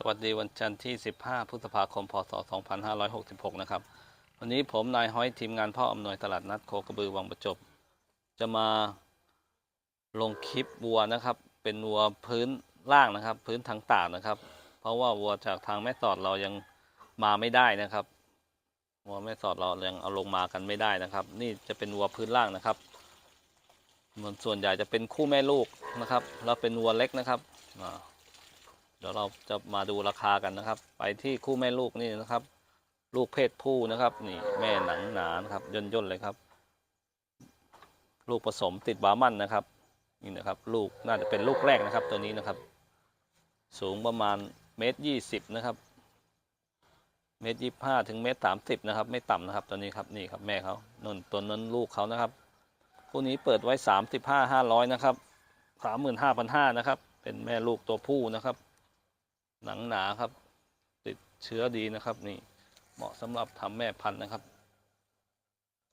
สวัสดีวันจันทร์ที่ 15 พฤษภาคม พศ 2566 นะครับ วันนี้ผมนายห้อยทีมงานพ่ออำนวยตลาดนัดโคกระบือวังประจบ จะมาลงคลิปวัวนะครับ เป็นวัวพื้นล่างนะครับ พื้นทางต่ากนะครับ เพราะว่าวัวจากทางแม่สอดเรายังมาไม่ได้นะครับ วัวแม่สอดเรายังเอาลงมากันไม่ได้นะครับ นี่จะเป็นวัวพื้นล่างนะครับ มันส่วนใหญ่จะเป็นคู่แม่ลูกนะครับ แล้วเป็นวัวเล็กนะครับอ่า เดี๋ยวเราจะมาดูราคากันนะครับ ไปที่คู่แม่ลูกนี่นะครับ ลูกเพศผู้นะครับ นี่แม่หนังหนานะครับย่นย่นเลยครับ ลูกผสมติดบาร์มันนะครับนี่นะครับลูกน่าจะเป็นลูกแรกนะครับ ตัวนี้นะครับ สูงประมาณเมตรยี่สิบนะครับเมตรยี่ห้าถึงเมตรสามสิบนะครับ ไม่ต่ำนะครับ ตัวนี้ครับนี่ครับแม่เขานนตัวนั้นลูกเขานะครับคู่นี้เปิดไว้สามสิบห้าห้าร้อยนะครับสามหมื่นห้าพันห้านะครับ เป็นแม่ลูกตัวผู้นะครับ หนังหนาครับ ติดเชื้อดีนะครับ นี่เหมาะสำหรับทำแม่พันธุ์นะครับ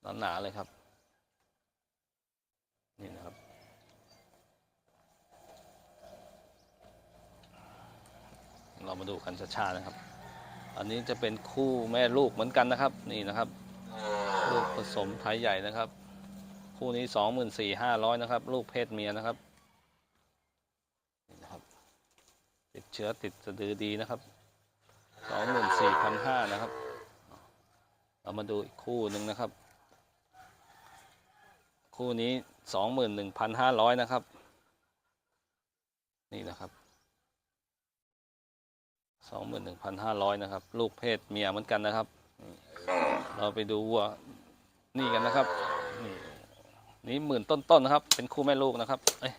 หนาหนาเลยครับ นี่นะครับ เรามาดูกันช้าๆนะครับ อันนี้จะเป็นคู่แม่ลูกเหมือนกันนะครับ นี่นะครับ ลูกผสมไทยใหญ่นะครับ คู่นี้สองหมื่นสี่ห้าร้อยนะครับ ลูกเพศเมียนะครับนี่นะครับ ติด เชื้อติดสะดือดีนะครับสองหมื่นสี่พันห้านะครับ เรามาดูอีกคู่หนึ่งนะครับ คู่นี้สองหมื่นหนึ่งพันห้าร้อยนะครับ นี่นะครับสองหมื่นหนึ่งพันห้าร้อยนะครับ ลูกเพศเมียเหมือนกันนะครับ เราไปดูวัวนี่กันนะครับ นี่นี่หมื่นต้นๆนะครับ เป็นคู่แม่ลูกนะครับ เอ้ย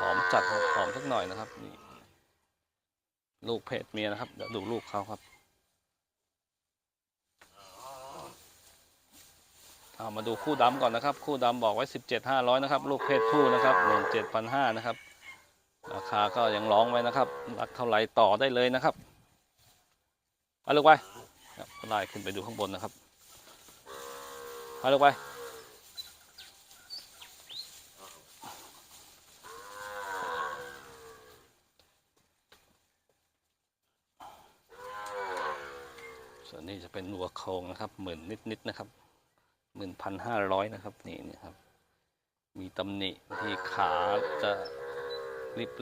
หอมจัดครับหอม สักหน่อยนะครับนี่ลูกเพศเมียนะครับเดี๋ยวดูลูกเขาครับเอามาดูคู่ดำก่อนนะครับ คู่ดำบอกไว้สิบเจ็ดห้าร้อยนะครับ ลูกเพศผู้นะครับหนึ่งเจ็ดพันห้านะครับ ราคาก็ยังร้องไว้นะครับรักเท่าไหรต่อได้เลยนะครับไปลูกไปไล่ขึ้นไปดูข้างบนนะครับไปลูกไป วนนี้จะเป็นวัวโครงนะครับหมื่นนิดๆนะครับหมื่นพันห้าร้อยนะครับนี่นี่ครับ มีตำหนิที่ขาจะ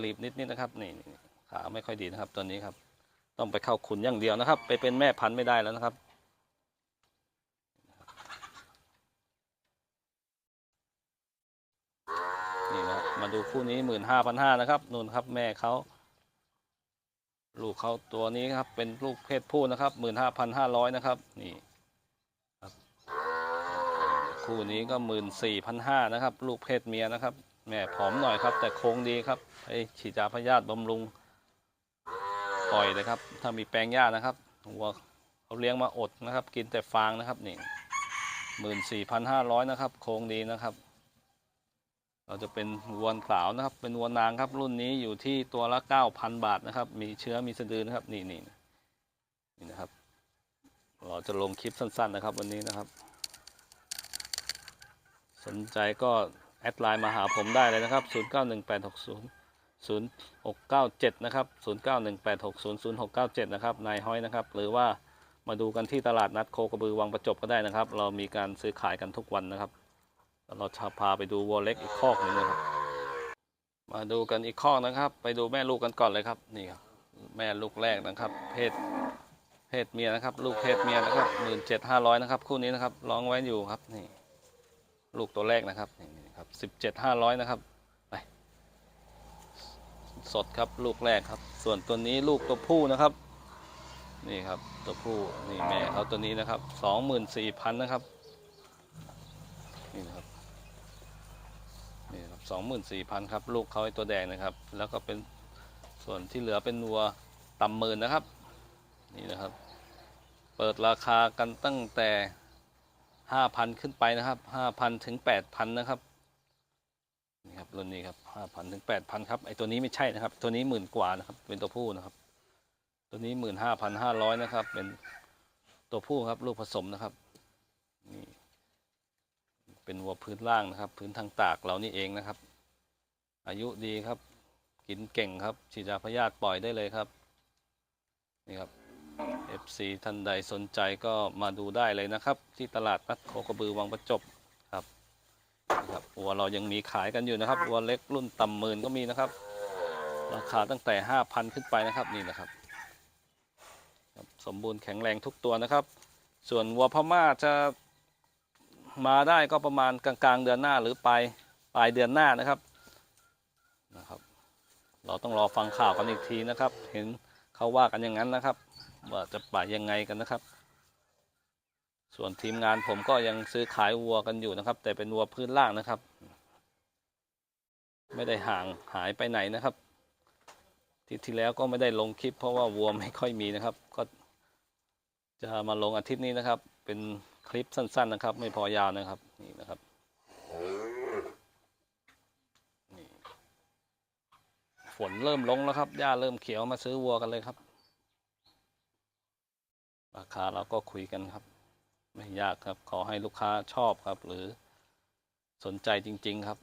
รีบๆนิดๆนะครับนี่นขาไม่ค่อยดีนะครับตัวนี้ครับ ต้องไปเข้าขุนอย่างเดียวนะครับ ไปเป็นแม่พันธุ์ไม่ได้แล้วนะครับนี่นะครับมาดูคู่นี้หมื่นห้าพันห้านะครับนู่นครับแม่เขา ลูกเขาตัวนี้ครับ เป็นลูกเพศผู้นะครับหมื่นห้าพันห้าร้อยนะครับ นี่ครับคู่นี้ก็หมื่นสี่พันห้านะครับ ลูกเพศเมียนะครับ แม่ผอมหน่อยครับ แต่โครงดีครับไอฉีดยาพยาธิบำรุงปล่อยเลยครับ ถ้ามีแปลงหญ้านะครับวัวเขาเลี้ยงมาอดนะครับ กินแต่ฟางนะครับนี่หมื่นสี่พันห้าร้อยนะครับ โครงดีนะครับ เราจะเป็นวัวขาวนะครับ เป็นวัวนางครับ รุ่นนี้อยู่ที่ตัวละเก้าพันบาทนะครับ มีเชื้อมีสะดือนะครับ นี่นี่นี่นะครับ เราจะลงคลิปสั้น ๆ นะครับ วันนี้นะครับ สนใจก็แอดไลน์มาหาผมได้เลยนะครับ 0 9 1 8 6 0 0 6 9 7 นะครับ 0 9 1 8 6 0 0 6 9 7 นะครับ นายห้อยนะครับ หรือว่ามาดูกันที่ตลาดนัดโคกระบือวังประจบก็ได้นะครับ เรามีการซื้อขายกันทุกวันนะครับ เราจะพาไปดูวัวเล็กอีกคอกหนึ่งนะครับ มาดูกันอีกคอกนะครับ ไปดูแม่ลูกกันก่อนเลยครับ นี่ครับแม่ลูกแรกนะครับ เพศเพศเมียนะครับ ลูกเพศเมียนะครับหมื่นเจ็ดห้าร้อยนะครับ คู่นี้นะครับร้องไว้อยู่ครับนี่ ลูกตัวแรกนะครับนี่นี่ครับสิบเจ็ดห้าร้อยนะครับไปสดครับลูกแรกครับ ส่วนตัวนี้ลูกตัวผู้นะครับ นี่ครับตัวผู้นี่แม่เขาตัวนี้นะครับสองหมื่นสี่พันนะครับ 24,000ครับลูกเขาไอตัวแดงนะครับ แล้วก็เป็นส่วนที่เหลือเป็นวัวต่ำหมื่นนะครับ นี่นะครับ เปิดราคากันตั้งแต่ 5,000 ขึ้นไปนะครับ 5,000 ถึง 8,000 นะครับนี่ครับรุ่นนี้ครับ 5,000 ถึง 8,000 ครับไอตัวนี้ไม่ใช่นะครับ ตัวนี้หมื่นกว่านะครับ เป็นตัวผู้นะครับ ตัวนี้ 15,500 นะครับ เป็นตัวผู้ครับลูกผสมนะครับ เป็นวัวพื้นล่างนะครับ พื้นทางตากเรานี่เองนะครับ อายุดีครับ กินเก่งครับฉีดยาพยาธิปล่อยได้เลยครับนี่ครับ FC ท่านใดสนใจก็มาดูได้เลยนะครับ ที่ตลาดนัดโคกระบือวังประจบครับครับวัวเรายังมีขายกันอยู่นะครับวัวเล็กรุ่นต่ำหมื่นก็มีนะครับ ราคาตั้งแต่ 5,000 ขึ้นไปนะครับนี่นะครับสมบูรณ์แข็งแรงทุกตัวนะครับ ส่วนวัวพม่าจะ มาได้ก็ประมาณกลางๆเดือนหน้าหรือปลายปลายเดือนหน้านะครับนะครับ เราต้องรอฟังข่าวกันอีกทีนะครับ เห็นเขาว่ากันอย่างนั้นนะครับ ว่าจะไปยังไงกันนะครับ ส่วนทีมงานผมก็ยังซื้อขายวัวกันอยู่นะครับ แต่เป็นวัวพื้นล่างนะครับ ไม่ได้ห่างหายไปไหนนะครับ ที่ที่แล้วก็ไม่ได้ลงคลิป เพราะว่าวัวไม่ค่อยมีนะครับ ก็จะมาลงอาทิตย์นี้นะครับ เป็น คลิปสั้น ๆ นะครับ ไม่พอยาวนะครับ นี่นะครับนี่ฝนเริ่มลงแล้วครับหญ้าเริ่มเขียวมาซื้อวัวกันเลยครับ ราคาเราก็คุยกันครับ ไม่ยากครับ ขอให้ลูกค้าชอบครับ หรือสนใจจริง ๆ ครับ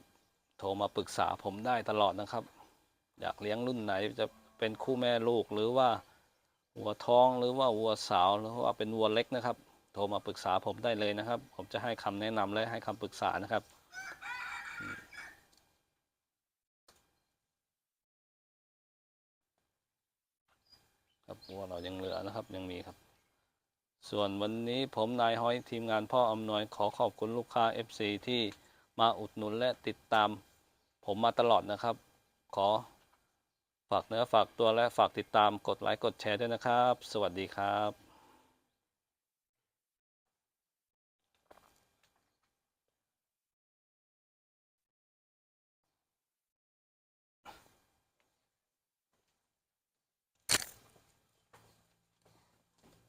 โทรมาปรึกษาผมได้ตลอดนะครับ อยากเลี้ยงรุ่นไหนจะเป็นคู่แม่ลูกหรือว่าวัวท้องหรือว่าวัวสาวหรือว่าเป็นวัวเล็กนะครับ โทรมาปรึกษาผมได้เลยนะครับ ผมจะให้คำแนะนำและให้คำปรึกษานะครับครับวัวเรายังเหลือนะครับยังมีครับ ส่วนวันนี้ผมนายห้อยทีมงานพ่ออำนวยขอขอบคุณลูกค้า FC ที่มาอุดหนุนและติดตาม ผมมาตลอดนะครับ ขอฝากเนื้อฝากตัวและฝากติดตามกดไลค์กดแชร์ด้วยนะครับ สวัสดีครับ